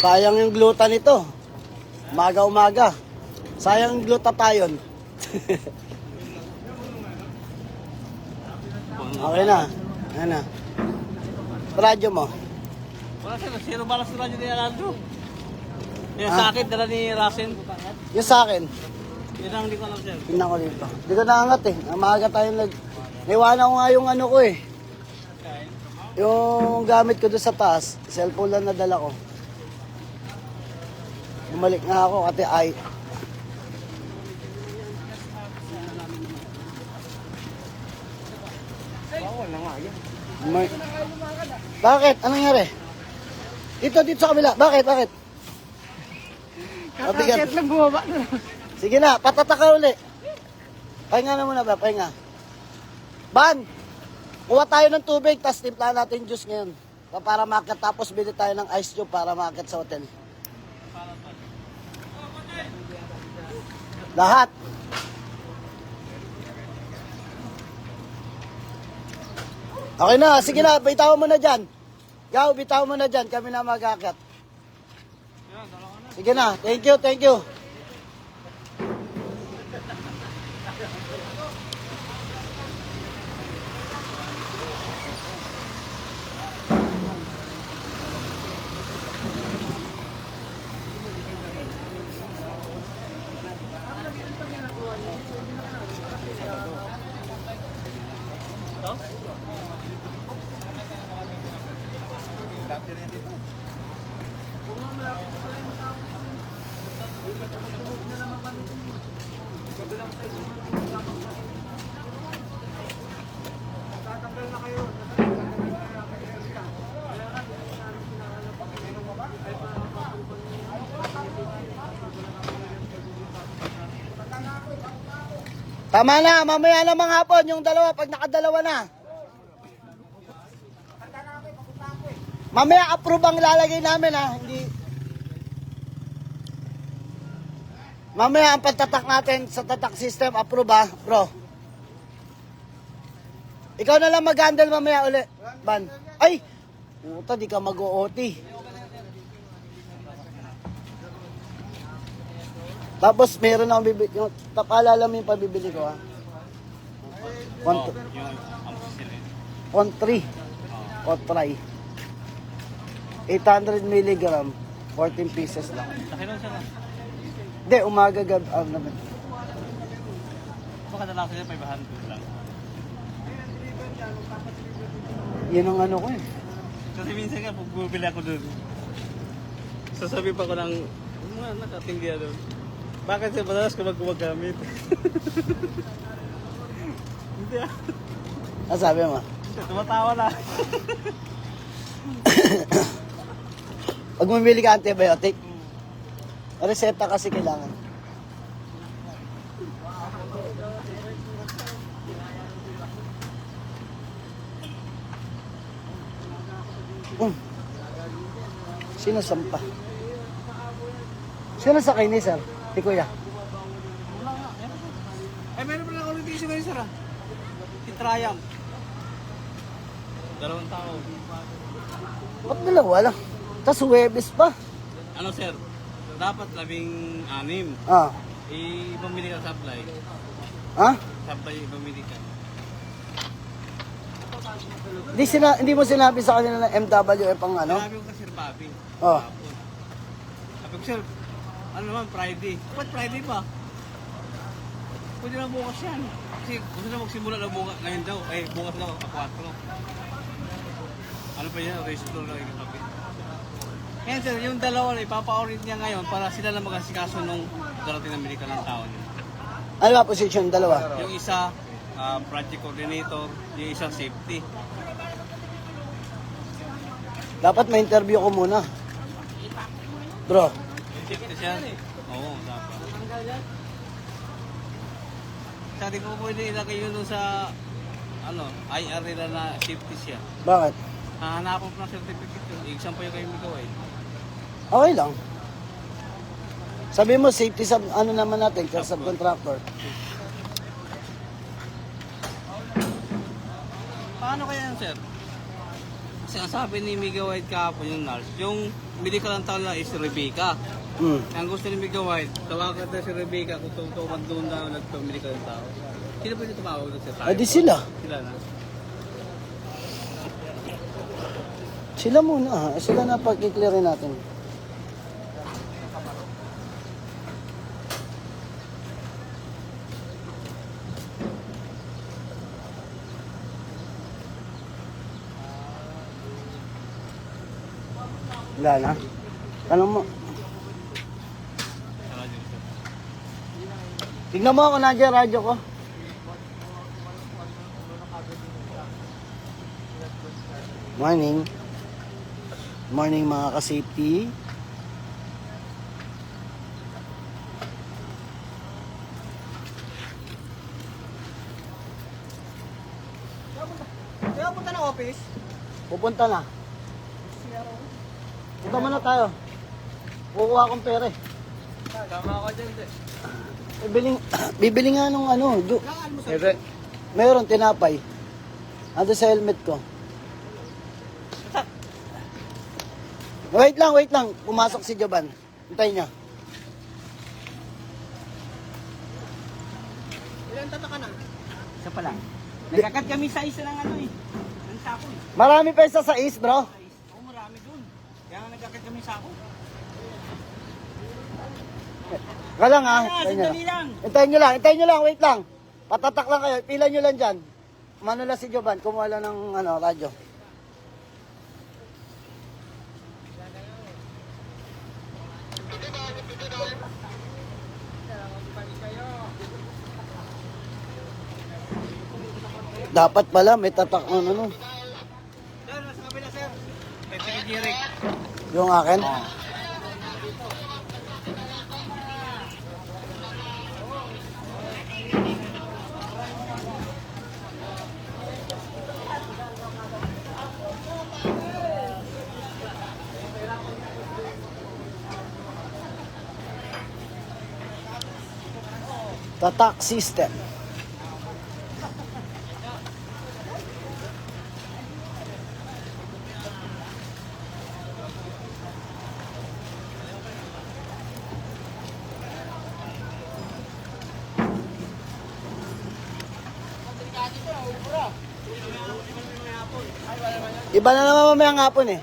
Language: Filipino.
Sayang yung gluta nito. Umaga-umaga. Sayang yung glutathione. okay na. Ayan na. Radyo mo. Wala sir, zero balas na radyo ni Aldo. Yung Ah. sa akin, dala ni Rasen. Yung sa akin. Yun ang hindi ko alam sir. Tingnan ko dito. Hindi ko naangat eh. Maaga tayo nag... Naiwanan ko nga yung ano ko eh. Yung gamit ko doon sa taas, cellphone lang nadala ko. Bumalik nga ako kasi ay... May... Bakit? Anong nangyari? Dito, dito sa kabila. Bakit? Bakit? Kakakit lang bumaba na. Sige na, patataka uli. Pahinga na muna ba? Pahinga. Ban! Kuha tayo ng tubig, tapos timplahan natin juice ngayon. Pa- Para makat, tapos bili tayo ng ice cube para makat sa hotel. Lahat. Okay na, sige na, bitaw mo na dyan. Gaw, bitaw mo na dyan, kami na magakat. Sige na, thank you, thank you. Tama na, mamaya na mga hapon, yung dalawa, pag nakadalawa na. Mamaya approve ang lalagay namin ha, hindi... Mamaya ang pagtatak natin sa tatak system, approve ha, bro. Ikaw na lang mag-handle mamaya uli, Ban. Ay! Puta, di ka mag-OT. Tapos meron akong bibili, yung tapalala mo yung pabibili ko ha. One, two- Yung amoxicillin. on 3 o try 800 milligram 14 pieces lang Sa kilong sir. Hindi umaga gab ah, naman Baka dala ko sila 500 lang. yun ang ano ko eh Kasi minsan nga, pag bumibili ako doon, sasabi pa ko ng, mga nakatinggi doon. Bakit siya madalas ko gumagamit? Hindi ah. ah sabi mo Tumatawa na. pag bumili ka antibiotic reseta kasi kailangan um. sino sampa sino sa ni sir si kuya Ay, meron pa lang ako nito ngayon, sir ah. Si Triumph. Dalawang tao. ba't dalawa lang tas Webes pa Ano, sir? Dapat labing anim. ah Eh, pamili ka supply. ha Supply, pamili ka. Hindi, sina, hindi mo sinabi sa kanila na MWF ang ano? Sinabi ko kasi, Sir Bobby. Oh. Hapon. Sabi ko, sir, ano naman, Friday. Ba't Friday pa? Pwede na bukas yan. Kasi gusto na magsimula na bukas ngayon daw. Eh, bukas daw, 4. Ano pa yan? Restore na yung kape. Ngayon sir, yung dalawa na ipapa-orient niya ngayon para sila lang mag-asikaso nung darating na Amerika ng taon. Ano ba position? Dalawa. Yung isa, ah, project coordinator, yung isa safety. Dapat ma-interview ko muna. Bro, Safety siya? Oo, dapat. Sabi ko pwede ilagay yun sa ano, IR nila na safety siya. bakit? Hahanapan ko ng certificate yun. Exam pa yung kayo ikaw eh. Okay lang. Sabi mo, safety sub, ano naman natin, sa subcontractor. Paano kaya yan, sir? sinasabi ni Mega White kahapon yung nurse, yung medical ang tao lang is Rebecca. Hmm. Ang gusto ni Mega White, tawagan daw si Rebecca kung tumutukan doon daw nagpa-medical ang tao. Sino pwede tumawag doon sa tayo? Ay, di sila. Sila na. Sila muna ha. Sila na pag-clearin natin. Wala na. Tanong mo. Tignan mo ako nandiyan radyo ko. Morning. Morning mga ka-safety. Kaya punta ng office? Pupunta na. Punta muna tayo. Kukuha akong pera eh. Tama ako dyan, sir. Bibiling, bibili nga nung ano. Sir? meron tinapay. Ando sa helmet ko. Wait lang, wait lang. Pumasok si Joban. Hintayin niya. Ilan tata ka na? Isa pa lang. Nagkakat kami sa isa ng ano eh. Ng sako eh. Marami pa isa sa East, bro. Oo, marami dun. Kaya nga nagkakat kami sa ako. Ka lang ha. Ah, Hintayin niyo sandali lang. Hintayin niyo lang, hintayin niyo lang, wait lang. Patatak lang kayo. Pila niyo lang dyan. Mano lang si Joban. Kumuha lang ng ano, radyo. Dapat pala may tatak ng ano. Sir, nasa kabila, sir. May pinigirik. Yung akin. Tatak system. Iba na naman mamayang hapon eh.